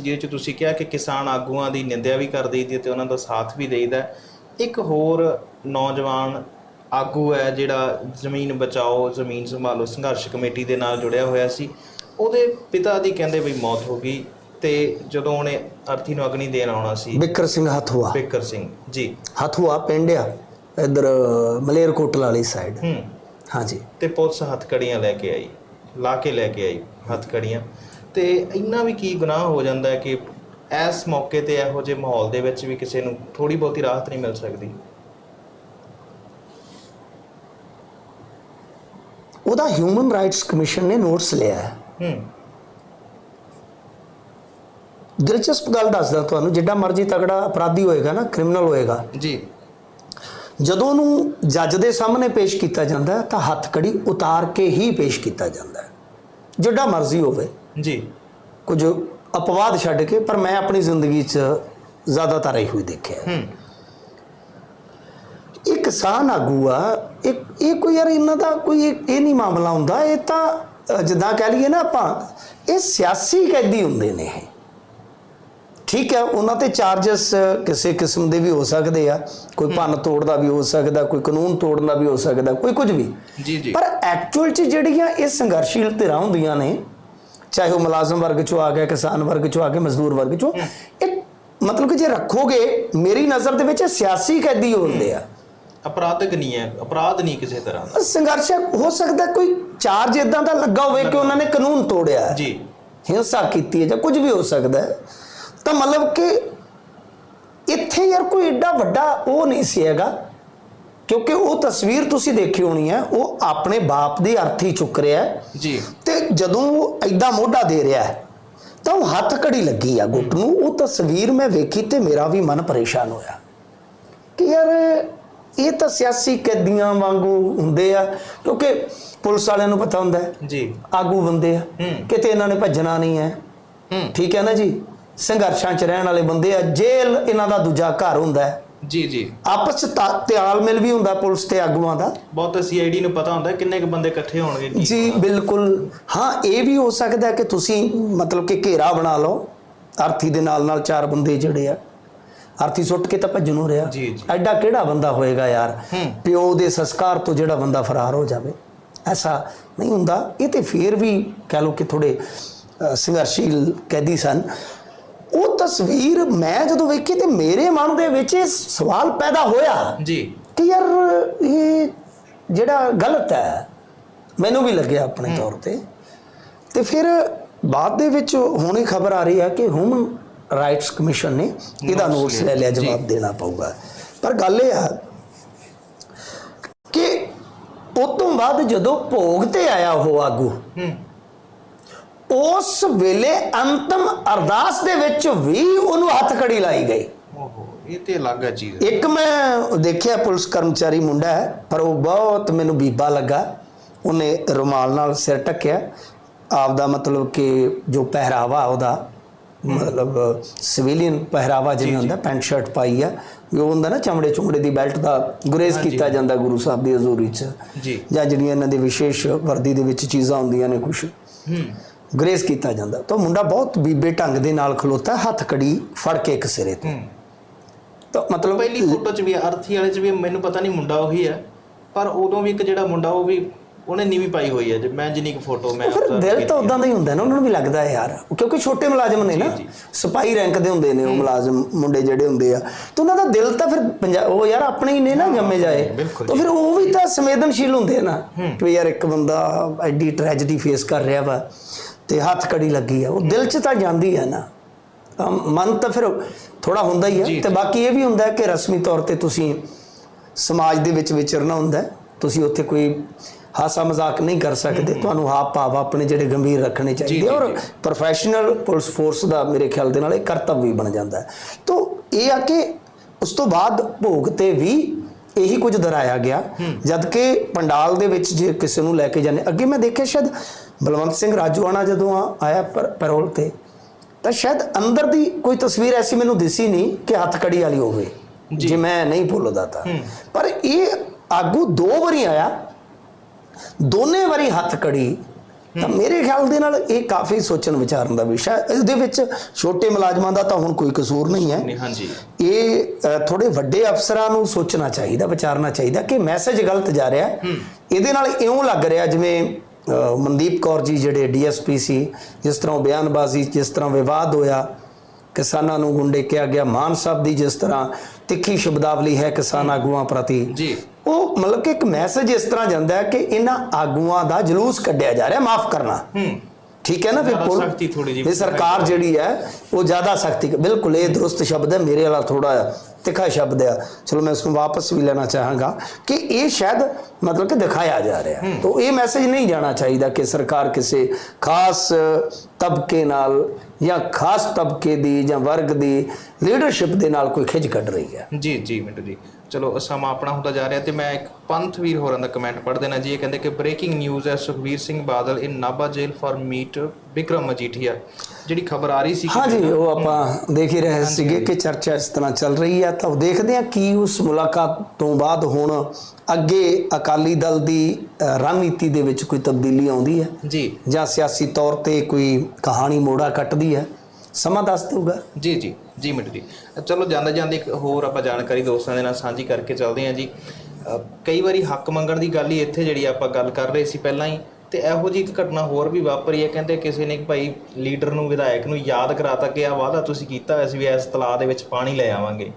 ਜਿਹਦੇ ਚ ਤੁਸੀਂ ਕਿਹਾ ਕਿ ਕਿਸਾਨ ਆਗੂਆਂ ਦੀ ਨਿੰਦਿਆ ਵੀ ਕਰ ਦਈਦੀ ਤੇ ਉਹਨਾਂ ਦਾ ਸਾਥ ਵੀ ਦੇਈਦਾ। ਇੱਕ ਹੋਰ ਨੌਜਵਾਨ ਆਗੂ ਹੈ ਜਿਹੜਾ ਜ਼ਮੀਨ ਬਚਾਓ ਜ਼ਮੀਨ ਸੰਭਾਲੋ ਸੰਘਰਸ਼ ਕਮੇਟੀ ਦੇ ਨਾਲ ਜੁੜਿਆ ਹੋਇਆ ਸੀ। ਉਹਦੇ ਪਿਤਾ ਦੀ ਕਹਿੰਦੇ ਵੀ ਮੌਤ ਹੋ ਗਈ ਤੇ ਜਦੋਂ ਉਹਨੇ ਅਰਥੀ ਨੂੰ ਅਗਨੀ ਦੇਣ ਆਉਣਾ ਸੀ। ਬਿੱਕਰ ਸਿੰਘ ਹਥੂਆ। ਬਿੱਕਰ ਸਿੰਘ ਜੀ। ਹਥੂਆ ਪਿੰਡ ਆ ਇਧਰ ਮਲੇਰਕੋਟਲਾ ਵਾਲੀ ਸਾਈਡ ਹੂੰ। ਹਾਂਜੀ। ਤੇ ਪੁਲਿਸ ਹੱਥਕੜੀਆਂ ਲੈ ਕੇ ਆਈ ਲਾ ਕੇ ਲੈ ਕੇ ਆਈ ਹੱਥਕੜੀਆਂ। ਤੇ ਇੰਨਾ ਵੀ ਕੀ ਗੁਨਾਹ ਹੋ ਜਾਂਦਾ ਹੈ ਕਿ ਇਸ ਮੌਕੇ ਤੇ ਇਹੋ ਜਿਹੇ ਮਾਹੌਲ ਦੇ ਵਿੱਚ ਵੀ ਕਿਸੇ ਨੂੰ ਥੋੜੀ ਬਹੁਤੀ ਰਾਹਤ ਨਹੀਂ ਮਿਲ ਸਕਦੀ? ਉਹਦਾ ਹਿਊਮਨ ਰਾਈਟਸ ਕਮਿਸ਼ਨ ਨੇ ਨੋਟਿਸ ਲਿਆ ਹੈ। ਹੂੰ। ਦਿਲਚਸਪ ਗੱਲ ਦੱਸਦਾ ਤੁਹਾਨੂੰ ਜਿੱਡਾ ਮਰਜ਼ੀ ਤਗੜਾ ਅਪਰਾਧੀ ਹੋਏਗਾ ਨਾ ਕ੍ਰਿਮੀਨਲ ਹੋਏਗਾ। ਜੀ। ਜਦੋਂ ਉਹਨੂੰ ਜੱਜ ਦੇ ਸਾਹਮਣੇ ਪੇਸ਼ ਕੀਤਾ ਜਾਂਦਾ ਤਾਂ ਹੱਥ ਕੜੀ ਉਤਾਰ ਕੇ ਹੀ ਪੇਸ਼ ਕੀਤਾ ਜਾਂਦਾ ਜਿੱਡਾ ਮਰਜ਼ੀ ਹੋਵੇ। ਜੀ। ਕੁਝ ਅਪਵਾਦ ਛੱਡ ਕੇ ਪਰ ਮੈਂ ਆਪਣੀ ਜ਼ਿੰਦਗੀ 'ਚ ਜ਼ਿਆਦਾਤਰ ਇਹੋ ਹੀ ਦੇਖਿਆ ਹੈ। ਇਹ ਕਿਸਾਨ ਆਗੂ ਆ ਇਹ ਇਹ ਕੋਈ ਯਾਰ ਇਹਨਾਂ ਦਾ ਕੋਈ ਇਹ ਨਹੀਂ ਮਾਮਲਾ ਹੁੰਦਾ ਇਹ ਤਾਂ ਜਿੱਦਾਂ ਕਹਿ ਲਈਏ ਨਾ ਆਪਾਂ ਇਹ ਸਿਆਸੀ ਕੈਦੀ ਹੁੰਦੇ ਨੇ ਇਹ। ਠੀਕ ਹੈ ਉਹਨਾਂ ਤੇ ਚਾਰजेस ਕਿਸੇ ਕਿਸਮ ਦੇ ਵੀ ਹੋ ਸਕਦੇ ਆ ਕੋਈ ਭੰਨ ਤੋੜ ਦਾ ਵੀ ਹੋ ਸਕਦਾ ਕੋਈ ਕਾਨੂੰਨ ਤੋੜਨ ਦਾ ਵੀ ਹੋ ਸਕਦਾ ਕੋਈ ਕੁਝ ਵੀ। ਜੀ ਜੀ। ਪਰ ਐਕਚੁਅਲ ਚ ਜਿਹੜੀਆਂ ਇਹ ਸੰਘਰਸ਼ੀਲ ਧਿਰਾਂ ਹੁੰਦੀਆਂ ਨੇ ਚਾਹੇ ਉਹ ਮੁਲਾਜ਼ਮ ਵਰਗ ਚੋਂ ਆ ਗਿਆ ਕਿਸਾਨ ਵਰਗ ਚੋਂ ਆ ਗਿਆ ਮਜ਼ਦੂਰ ਵਰਗ ਚੋਂ ਇਹ ਮਤਲਬ ਕਿ ਜੇ ਰੱਖੋਗੇ ਮੇਰੀ ਨਜ਼ਰ ਦੇ ਵਿੱਚ ਸਿਆਸੀ ਕੈਦੀ ਹੁੰਦੇ ਆ। ਅਪਰਾਧਕ ਨਹੀਂ ਹੈ ਅਪਰਾਧ ਨਹੀਂ ਕਿਸੇ ਤਰ੍ਹਾਂ ਦਾ। ਸੰਘਰਸ਼ ਹੋ ਸਕਦਾ ਕੋਈ ਚਾਰਜ ਇਦਾਂ ਦਾ ਲੱਗਾ ਹੋਵੇ ਕਿ ਉਹਨਾਂ ਨੇ ਕਾਨੂੰਨ ਤੋੜਿਆ ਹੈ, ਜੀ। ਹਿੰਸਾ ਕੀਤੀ ਹੈ ਜਾਂ ਕੁਝ ਵੀ ਹੋ ਸਕਦਾ ਹੈ। ਤਾਂ ਮਤਲਬ ਕਿ ਇੱਥੇ ਯਾਰ ਕੋਈ ਏਡਾ ਵੱਡਾ ਉਹ ਨਹੀਂ ਸੀ ਹੈਗਾ ਕਿਉਂਕਿ ਉਹ ਤਸਵੀਰ ਤੁਸੀਂ ਦੇਖੀ ਹੋਣੀ ਹੈ ਉਹ ਆਪਣੇ ਬਾਪ ਦੀ ਅਰਥੀ ਚੁੱਕ ਰਿਹਾ ਹੈ। ਜੀ। ਤੇ ਜਦੋਂ ਉਹ ਐਦਾਂ ਮੋਢਾ ਦੇ ਰਿਹਾ ਹੈ ਤਾਂ ਉਹ ਹੱਥ ਕੜੀ ਲੱਗੀ ਆ ਗੁੱਟ ਨੂੰ। ਉਹ ਤਸਵੀਰ ਮੈਂ ਵੇਖੀ ਤੇ ਮੇਰਾ ਵੀ ਮਨ ਪਰੇਸ਼ਾਨ ਹੋਇਆ ਕਿ ਯਾਰ ਇਹ ਤਾਂ ਸਿਆਸੀ ਕੈਦੀਆਂ ਵਾਂਗੂ ਹੁੰਦੇ ਆ ਕਿਉਂਕਿ ਪੁਲਿਸ ਵਾਲਿਆਂ ਨੂੰ ਪਤਾ ਹੁੰਦਾ ਹੈ ਜੀ। ਆਗੂ ਬੰਦੇ ਆ। ਕਿਤੇ ਇਹਨਾਂ ਨੇ ਭੱਜਣਾ ਨਹੀਂ ਹੈ। ਹੂੰ। ਠੀਕ ਹੈ ਨਾ ਜੀ? ਸੰਘਰਸ਼ਾਂ 'ਚ ਰਹਿਣ ਵਾਲੇ ਬੰਦੇ ਆ। ਜੇਲ੍ਹ ਇਹਨਾਂ ਦਾ ਦੂਜਾ ਘਰ ਹੁੰਦਾ ਹੈ। ਜੀ ਜੀ। ਆਪਸ 'ਚ ਤਾ- ਤਾਲਮੇਲ ਵੀ ਹੁੰਦਾ ਪੁਲਿਸ ਤੇ ਆਗੂਆਂ ਦਾ। ਬਹੁਤ ਸੀਆਈਡੀ ਨੂੰ ਪਤਾ ਹੁੰਦਾ ਕਿੰਨੇ ਕੁ ਬੰਦੇ ਇਕੱਠੇ ਹੋਣਗੇ ਕੀ ਜੀ ਬਿਲਕੁਲ। ਹਾਂ ਇਹ ਵੀ ਹੋ ਸਕਦਾ ਕਿ ਤੁਸੀਂ ਮਤਲਬ ਕਿ ਘੇਰਾ ਬਣਾ ਲਓ। ਆਰਥੀ ਦੇ ਨਾਲ ਨਾਲ ਚਾਰ ਬੰਦੇ ਜਿਹੜੇ ਆ। ਆਰਥੀ ਸੁੱਟ ਕੇ ਤਾਂ ਭੱਜਣ ਹੋ ਰਿਹਾ। ਜੀ, ਜੀ। ਐਡਾ ਕਿਹੜਾ ਬੰਦਾ ਹੋਏਗਾ ਯਾਰ? ਹੂੰ। ਪਿਓ ਦੇ ਸੰਸਕਾਰ ਤੋਂ ਜਿਹੜਾ ਬੰਦਾ ਫਰਾਰ ਹੋ ਜਾਵੇ। ਐਸਾ ਨਹੀਂ ਹੁੰਦਾ। ਇਹ ਤੇ ਫੇਰ ਵੀ ਕਹ ਲਓ ਕਿ ਥੋੜੇ ਅ, ਸੰਘਰਸ਼ੀਲ ਕੈਦੀ ਸਨ। ਉਹ ਤਸਵੀਰ ਮੈਂ ਜਦੋਂ ਵੇਖੀ ਤੇ ਮੇਰੇ ਮਨ ਦੇ ਵਿੱਚ ਇਹ ਸਵਾਲ ਪੈਦਾ ਹੋਇਆ ਜੀ। ਕਿ ਯਾਰ ਇਹ ਜਿਹੜਾ ਗਲਤ ਹੈ ਮੈਨੂੰ ਵੀ ਲੱਗਿਆ ਆਪਣੇ ਤੌਰ ਤੇ। ਤੇ ਫਿਰ ਬਾਅਦ ਦੇ ਵਿੱਚ ਹੁਣੇ ਖਬਰ ਆ ਰਹੀ ਹੈ ਕਿ ਹਿਊਮਨ ਰਾਈਟਸ ਕਮਿਸ਼ਨ ਨੇ ਇਹਦਾ ਨੋਟਿਸ ਲੈ ਲਿਆ। ਜਵਾਬ ਦੇਣਾ ਪਊਗਾ। ਪਰ ਗੱਲ ਇਹ ਆ ਕਿ ਉਸ ਤੋਂ ਬਾਅਦ ਜਦੋਂ ਭੋਗ ਤੇ ਆਇਆ ਉਹ ਆਗੂ ਹੂੰ। ਉਸ ਵੇਲੇ ਅੰਤਮ ਅਰਦਾਸ ਦੇ ਵਿੱਚ ਵੀ ਉਹਨੂੰ ਹੱਥ ਕੜੀ ਲਾਈ ਗਈ। ਇਹ ਤੇ ਅਲੱਗ ਹੈ ਚੀਜ਼। ਇੱਕ ਮੈਂ ਦੇਖਿਆ ਪੁਲਿਸ ਕਰਮਚਾਰੀ ਮੁੰਡਾ ਹੈ ਪਰ ਉਹ ਬਹੁਤ ਮੈਨੂੰ ਬੀਬਾ ਲੱਗਾ। ਉਹਨੇ ਰੁਮਾਲ ਨਾਲ ਸਿਰ ਟੱਕਿਆ ਆਪਦਾ ਮਤਲਬ ਕਿ ਜੋ ਪਹਿਰਾਵਾ ਉਹਦਾ ਮਤਲਬ ਸਿਵਿਲੀਅਨ ਪਹਿਰਾਵਾ ਜਿਵੇਂ ਹੁੰਦਾ ਪੈਂਟ ਸ਼ਰਟ ਪਾਈ ਆ ਉਹ ਹੁੰਦਾ ਨਾ ਚਮੜੇ ਚੁੰਗੜੇ ਦੀ ਬੈਲਟ ਦਾ ਗੁਰੇਜ਼। ਕੀਤਾ ਜਾਂਦਾ ਗੁਰੂ ਸਾਹਿਬ ਦੀ ਹਜ਼ੂਰੀ 'ਚ। ਜੀ। ਜਾਂ ਜਿਹੜੀਆਂ ਇਹਨਾਂ ਦੇ ਵਿਸ਼ੇਸ਼ ਵਰਦੀ ਦੇ ਵਿੱਚ ਚੀਜ਼ਾਂ ਹੁੰਦੀਆਂ ਨੇ ਕੁਝ ਹੂੰ। ਗ੍ਰੇਸ ਕੀਤਾ ਜਾਂਦਾ। ਤਾਂ ਮੁੰਡਾ ਬਹੁਤ ਬੀਬੇ ਢੰਗ ਦੇ ਨਾਲ ਖਲੋਤਾ ਹੱਥ ਕੜੀ ਫੜ ਕੇ ਇੱਕ ਸਿਰੇ ਤੇ। ਤਾਂ ਮਤਲਬ ਪਹਿਲੀ ਫੋਟੋ 'ਚ ਵੀ ਅਰਥੀ ਵਾਲੇ 'ਚ ਵੀ ਮੈਨੂੰ ਪਤਾ ਨਹੀਂ ਮੁੰਡਾ ਉਹੀ ਹੈ ਪਰ ਉਦੋਂ ਵੀ ਇੱਕ ਜਿਹੜਾ ਮੁੰਡਾ ਉਹ ਵੀ ਉਹਨੇ ਨੀਵੀਂ ਪਾਈ ਹੋਈ ਹੈ ਜੇ ਮੈਂ ਜਿੰਨੀ ਕੁ ਫੋਟੋ ਮੈਂ ਫਿਰ ਦਿਲ ਤਾਂ। ਉਦਾਂ ਦਾ ਹੀ ਹੁੰਦਾ ਨਾ ਉਹਨਾਂ ਨੂੰ ਵੀ ਲੱਗਦਾ ਹੈ ਯਾਰ। ਕਿਉਂਕਿ ਛੋਟੇ ਮੁਲਾਜ਼ਮ ਨੇ ਨਾ ਜੀ। ਸਿਪਾਹੀ ਰੈਂਕ ਦੇ ਹੁੰਦੇ ਨੇ ਉਹ ਮੁਲਾਜ਼ਮ ਮੁੰਡੇ ਜਿਹੜੇ ਹੁੰਦੇ ਆ। ਤੇ ਉਹਨਾਂ ਦਾ ਦਿਲ ਤਾਂ ਫਿਰ ਉਹ ਯਾਰ ਆਪਣੇ ਹੀ ਨੇ ਨਾ ਜੰਮੇ ਜਾਏ। ਤਾਂ ਫਿਰ ਉਹ ਵੀ ਤਾਂ ਸੰਵੇਦਨਸ਼ੀਲ ਹੁੰਦੇ ਨਾ ਕਿ ਯਾਰ ਇੱਕ ਬੰਦਾ ਐਡੀ ਟ੍ਰੈਜਡੀ ਫੇਸ ਕਰ ਰਿਹਾ ਵਾ। ਤੇ ਹੱਥ ਕੜੀ ਲੱਗੀ ਆ ਉਹ ਦਿਲ 'ਚ ਤਾਂ ਜਾਂਦੀ ਹੈ ਨਾ। ਮਨ ਤਾਂ ਫਿਰ ਥੋੜਾ ਹੁੰਦਾ ਹੀ ਹੈ ਤੇ ਬਾਕੀ ਇਹ ਵੀ ਹੁੰਦਾ ਹੈ ਕਿ ਰਸਮੀ ਤੌਰ ਤੇ ਤੁਸੀਂ ਸਮਾਜ ਦੇ ਵਿੱਚ ਵਿਚਰਨਾ ਹੁੰਦਾ। ਤੁਸੀਂ ਉੱਥੇ ਕੋਈ ਹਾਸਾ ਮਜ਼ਾਕ ਨਹੀਂ ਕਰ ਸਕਦੇ। ਤੁਹਾਨੂੰ ਹਾਵ ਭਾਵ ਆਪਣੇ ਜਿਹੜੇ ਗੰਭੀਰ ਰੱਖਣੇ ਚਾਹੀਦੇ ਔਰ। ਪ੍ਰੋਫੈਸ਼ਨਲ ਪੁਲਿਸ ਫੋਰਸ ਦਾ ਮੇਰੇ ਖਿਆਲ ਦੇ ਨਾਲ ਇਹ ਕਰਤੱਵ ਵੀ ਬਣ ਜਾਂਦਾ ਹੈ। ਤੋਂ ਇਹ ਆ ਕਿ ਉਸ ਤੋਂ ਬਾਅਦ ਭੋਗ ਤੇ ਵੀ ਇਹੀ ਕੁਝ ਦਰਾਇਆ ਗਿਆ। ਜਦ ਕਿ ਪੰਡਾਲ ਦੇ ਵਿੱਚ ਜੇ ਕਿਸੇ ਨੂੰ ਲੈ ਕੇ ਜਾਂਦੇ ਅੱਗੇ ਮੈਂ ਦੇਖਿਆ ਸ਼ਾਇਦ ਬਲਵੰਤ ਸਿੰਘ ਰਾਜੂਆਣਾ ਜਦੋਂ ਆਇਆ ਪਰ ਪੈਰੋਲ ਤੇ ਤਾਂ ਸ਼ਾਇਦ ਅੰਦਰ ਦੀ ਕੋਈ ਤਸਵੀਰ ਐਸੀ ਮੈਨੂੰ ਦਿਸੀ ਨਹੀਂ ਕਿ ਹੱਥ ਕੜੀ ਵਾਲੀ ਹੋਵੇ ਜੀ। ਮੈਂ ਨਹੀਂ ਭੁੱਲਦਾ ਤਾਂ। ਪਰ ਇਹ ਆਗੂ ਦੋ ਵਾਰੀ ਆਇਆ ਦੋਨੇ ਵਾਰੀ ਹੱਥ ਕੜੀ ਤਾਂ ਮੇਰੇ ਖਿਆਲ ਦੇ ਨਾਲ ਇਹ ਕਾਫੀ ਸੋਚਣ ਵਿਚਾਰਨ ਦਾ ਵਿਸ਼ਾ ਹੈ। ਇਹਦੇ ਵਿੱਚ ਛੋਟੇ ਮੁਲਾਜ਼ਮਾਂ ਦਾ ਤਾਂ ਹੁਣ ਕੋਈ ਕਸੂਰ ਨਹੀਂ ਹੈ। ਨਹੀਂ ਹਾਂਜੀ। ਇਹ ਥੋੜੇ ਵੱਡੇ ਅਫਸਰਾਂ ਨੂੰ ਸੋਚਣਾ ਚਾਹੀਦਾ ਵਿਚਾਰਨਾ ਚਾਹੀਦਾ ਕਿ ਮੈਸੇਜ ਗਲਤ ਜਾ ਰਿਹਾ ਹੈ। ਇਹਦੇ ਨਾਲ ਇਉਂ ਲੱਗ ਰਿਹਾ ਜਿਵੇਂ ਮਨਦੀਪ ਕੌਰ ਜੀ ਜਿਹੜੇ ਡੀਐਸਪੀ ਸੀ ਜਿਸ ਤਰ੍ਹਾਂ ਬਿਆਨਬਾਜ਼ੀ ਜਿਸ ਤਰ੍ਹਾਂ ਵਿਵਾਦ ਹੋਇਆ ਕਿਸਾਨਾਂ ਨੂੰ ਗੁੰਡੇ ਕਿਹਾ ਗਿਆ ਮਾਨ ਸਾਹਿਬ ਦੀ ਜਿਸ ਤਰ੍ਹਾਂ ਤਿੱਖੀ ਸ਼ਬਦਾਵਲੀ ਹੈ ਕਿਸਾਨ ਆਗੂਆਂ ਪ੍ਰਤੀ। ਜੀ। ਉਹ ਮਤਲਬ ਕਿ ਇੱਕ ਮੈਸੇਜ ਇਸ ਤਰ੍ਹਾਂ ਜਾਂਦਾ ਹੈ ਕਿ ਇਹਨਾਂ ਆਗੂਆਂ ਦਾ ਜਲੂਸ ਕੱਢਿਆ ਜਾ ਰਿਹਾ ਮਾਫ ਕਰਨਾ। ਹੂੰ। ਠੀਕ ਹੈ ਨਾ ਫਿਰ ਪੁਲ- ਸਖਤੀ ਥੋੜ੍ਹੀ ਜਿਹੀ ਇਹ ਸਰਕਾਰ ਜਿਹੜੀ ਹੈ ਉਹ ਜ਼ਿਆਦਾ ਸਖਤੀ ਬਿਲਕੁਲ ਇਹ ਦਰੁਸਤ ਸ਼ਬਦ ਹੈ ਮੇਰੇ ਵਾਲਾ ਥੋੜਾ ਤਿੱਖਾ ਸ਼ਬਦ ਹੈ ਚਲੋ ਮੈਂ ਇਸ ਨੂੰ ਵਾਪਸ ਵੀ ਲੈਣਾ ਚਾਹਾਂਗਾ ਕਿ ਇਹ ਸ਼ਾਇਦ ਮਤਲਬ ਕਿ ਦਿਖਾਇਆ ਜਾ ਰਿਹਾ। ਹੈ। ਤਾਂ ਇਹ ਮੈਸੇਜ ਨਹੀਂ ਜਾਣਾ ਚਾਹੀਦਾ ਕਿ ਸਰਕਾਰ ਕਿਸੇ ਖਾਸ ਤਬਕੇ ਨਾਲ ਜਾਂ ਖਾਸ ਤਬਕੇ ਦੀ ਜਾਂ ਵਰਗ ਦੀ ਲੀਡਰਸ਼ਿਪ ਦੇ ਨਾਲ ਕੋਈ ਖਿੱਚ ਕੱਢ ਰਹੀ ਹੈ? ਜੀ ਜੀ ਮਿੰਟੂ ਜੀ। ਚਲੋ ਸਮਾਂ ਆਪਣਾ ਹੁੰਦਾ ਜਾ ਰਿਹਾ ਤੇ ਮੈਂ ਇੱਕ ਪੰਥ ਵੀਰ ਹੋਰਾਂ ਦਾ ਕਮੈਂਟ ਪੜ੍ਹ ਦੇਣਾ ਜੀ। ਇਹ ਕਹਿੰਦੇ ਕਿ ਬ੍ਰੇਕਿੰਗ ਨਿਊਜ਼ ਹੈ Sukhbir Singh Badal in Nabha jail for meet Vikram Majithia. ਜਿਹੜੀ ਖਬਰ ਆ ਰਹੀ ਸੀ ਕਿ ਹਾਂਜੀ ਉਹ ਆਪਾਂ ਦੇਖ ਹੀ ਰਹੇ ਸੀਗੇ ਕਿ ਚਰਚਾ ਇਸ ਤਰ੍ਹਾਂ ਚੱਲ ਰਹੀ ਹੈ। ਤਾਂ ਦੇਖਦੇ ਹਾਂ ਕੀ ਉਸ ਮੁਲਾਕਾਤ ਤੋਂ ਬਾਅਦ ਹੁਣ ਅੱਗੇ ਅਕਾਲੀ ਦਲ ਦੀ ਰਣਨੀਤੀ ਦੇ ਵਿੱਚ ਕੋਈ ਤਬਦੀਲੀ ਆਉਂਦੀ ਹੈ? ਜੀ। ਜਾਂ ਸਿਆਸੀ ਤੌਰ ਤੇ ਕੋਈ ਕਹਾਣੀ ਮੋੜਾ ਕੱਟਦੀ ਹੈ? ਸਮਾਂ ਦੱਸ ਦੇਊਗਾ। ਜੀ ਜੀ ਜੀ ਮਿੰਟੂ ਜੀ। ਚਲੋ ਜਾਂਦੇ ਜਾਂਦੇ ਇੱਕ ਹੋਰ ਆਪਾਂ ਜਾਣਕਾਰੀ ਦੋਸਤਾਂ ਦੇ ਨਾਲ ਸਾਂਝੀ ਕਰਕੇ ਚੱਲਦੇ ਹਾਂ ਜੀ। ਕਈ ਵਾਰੀ ਹੱਕ ਮੰਗਣ ਦੀ ਗੱਲ ਹੀ ਇੱਥੇ ਜਿਹੜੀ ਆਪਾਂ ਗੱਲ ਕਰ ਰਹੇ ਸੀ ਪਹਿਲਾਂ ਹੀ ਤੇ ਇਹੋ ਜਿਹੀ ਇੱਕ ਘਟਨਾ ਹੋਰ ਵੀ ਵਾਪਰੀ ਹੈ। ਕਹਿੰਦੇ ਕਿਸੇ ਨੇ ਭਾਈ ਲੀਡਰ ਨੂੰ ਵਿਧਾਇਕ ਨੂੰ ਯਾਦ ਕਰਾਤਾ ਕਿ ਆ ਵਾਅਦਾ ਤੁਸੀਂ ਕੀਤਾ ਹੋਇਆ ਸੀ ਵੀ ਇਸ ਤਲਾਅ ਦੇ ਵਿੱਚ ਪਾਣੀ ਲੈ ਆਵਾਂਗੇ।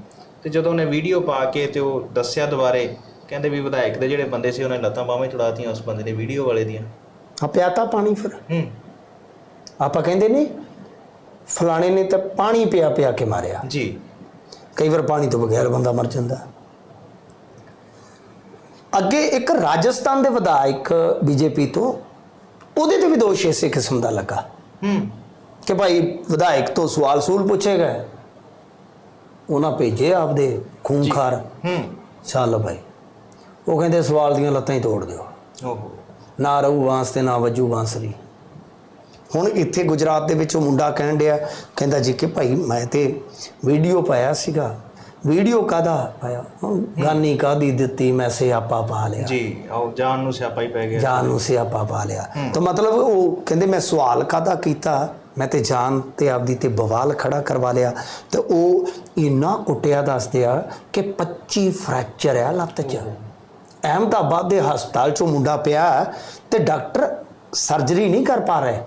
ਤੇ ਜਦੋਂ ਉਹਨੇ ਵੀਡੀਓ ਪਾ ਕੇ ਤੇ ਉਹ ਦੱਸਿਆ ਦੁਬਾਰੇ ਕਹਿੰਦੇ ਵੀ ਵਿਧਾਇਕ ਦੇ ਜਿਹੜੇ ਬੰਦੇ ਸੀ ਉਹਨੇ ਲੱਤਾਂ ਬਾਹਾਂ ਚੜਾਤੀਆਂ ਉਸ ਬੰਦੇ ਨੇ ਵੀਡੀਓ ਵਾਲੇ ਦੀਆਂ। ਆ ਪਿਆਤਾ ਪਾਣੀ ਫਿਰ? ਹੂੰ। ਆਪਾਂ ਕਹਿੰਦੇ ਨੇ ਫਲਾਣੇ ਨੇ ਤਾਂ ਪਾਣੀ ਪਿਆ ਪਿਆ ਕੇ ਮਾਰਿਆ। ਜੀ। ਕਈ ਵਾਰ ਪਾਣੀ ਤੋਂ ਬਗੈਰ ਬੰਦਾ ਮਰ ਜਾਂਦਾ। ਅੱਗੇ ਇੱਕ ਰਾਜਸਥਾਨ ਦੇ ਵਿਧਾਇਕ ਬੀਜੇਪੀ ਤੋਂ ਉਹਦੇ ਤੇ ਵੀ ਦੋਸ਼ ਇਸੇ ਕਿਸਮ ਦਾ ਲੱਗਾ। ਹੂੰ। ਕਿ ਭਾਈ ਵਿਧਾਇਕ ਤੋਂ ਸਵਾਲ ਸੂਲ ਪੁੱਛੇ ਗਏ। ਉਹਨਾਂ ਭੇਜੇ ਆਪਦੇ ਖੂਨਖਾਰ ਹੂੰ। ਚੱਲ ਭਾਈ। ਉਹ ਕਹਿੰਦੇ ਸਵਾਲ ਦੀਆਂ ਲੱਤਾਂ ਹੀ ਤੋੜ ਦਿਓ। ਓਹੋ। ਨਾ ਰਹੂ ਬਾਂਸ ਤੇ ਨਾ ਵੱਜੂ ਬਾਂਸਰੀ। ਹੁਣ ਇੱਥੇ ਗੁਜਰਾਤ ਦੇ ਵਿੱਚ ਉਹ ਮੁੰਡਾ ਕਹਿਣ ਡਿਆ ਕਹਿੰਦਾ ਜੀ ਕਿ ਭਾਈ ਮੈਂ ਤੇ ਵੀਡੀਓ ਪਾਇਆ ਸੀਗਾ। ਵੀਡੀਓ ਕਾਦਾ ਪਾਇਆ? ਗਾਨੀ ਕਾਦੀ ਦਿੱਤੀ ਮੈਂ ਸਿਆਪਾ ਪਾ ਲਿਆ। ਜੀ ਆਓ ਜਾਨ ਨੂੰ ਸਿਆਪਾ ਹੀ ਪੈ ਗਿਆ। ਜਾਨ ਨੂੰ ਸਿਆਪਾ ਪਾ ਲਿਆ। ਤਾਂ ਮਤਲਬ ਉਹ ਕਹਿੰਦੇ ਮੈਂ ਸਵਾਲ ਕਾਦਾ ਕੀਤਾ? ਮੈਂ ਤੇ ਜਾਨ ਤੇ ਆਪਦੀ ਤੇ ਬਵਾਲ ਖੜਾ ਕਰਵਾ ਲਿਆ। ਤੇ ਉਹ ਇੰਨਾ ਕੁੱਟਿਆ ਦੱਸਦੇ ਆ ਕਿ 25 ਫ੍ਰੈਕਚਰ ਆ ਲੱਤ 'ਚ। ਅਹਿਮਦਾਬਾਦ ਦੇ ਹਸਪਤਾਲ 'ਚੋਂ ਮੁੰਡਾ ਪਿਆ ਤੇ ਡਾਕਟਰ ਸਰਜਰੀ ਨਹੀਂ ਕਰ ਪਾ ਰਹੇ।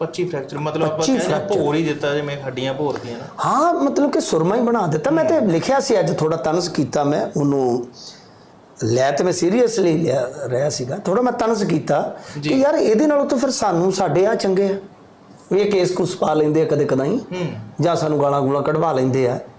25 ਫ੍ਰੈਕਚਰ ਮਤਲਬ ਆਪਾਂ 25 ਕਹਿੰਦੇ fracture। ਭੋਰ ਹੀ ਦਿੱਤਾ ਜਿਵੇਂ ਹੱਡੀਆਂ ਭੋਰਦੀਆਂ ਨਾ। ਹਾਂ ਮਤਲਬ ਕਿ ਸੁਰਮਾ ਹੀ ਬਣਾ ਦਿੱਤਾ। ਮੈਂ ਤੇ ਲਿਖਿਆ ਸੀ ਅੱਜ ਥੋੜਾ ਤਨਸ ਕੀਤਾ ਮੈਂ ਉਹਨੂੰ ਲੈ ਤੇ ਮੈਂ ਸੀਰੀਅਸਲੀ ਲਿਆ ਰਿਹਾ ਸੀਗਾ। ਥੋੜਾ ਮੈਂ ਤਨਸ ਕੀਤਾ। ਕਿ ਯਾਰ ਇਹਦੇ ਨਾਲੋਂ ਤਾਂ ਫਿਰ ਸਾਨੂੰ ਸਾਡੇ ਆ ਚੰਗੇ ਆ। ਵੀ ਇਹ ਕੇਸ ਕੁਸ ਪਾ ਲੈਂਦੇ ਆ ਕਦੇ ਕਦਾਈ। ਹੂੰ। ਜਾਂ ਸਾਨੂੰ ਗਾਲਾਂ ਗੂਲਾਂ ਕਢਵਾ ਲੈਂਦੇ ਆ।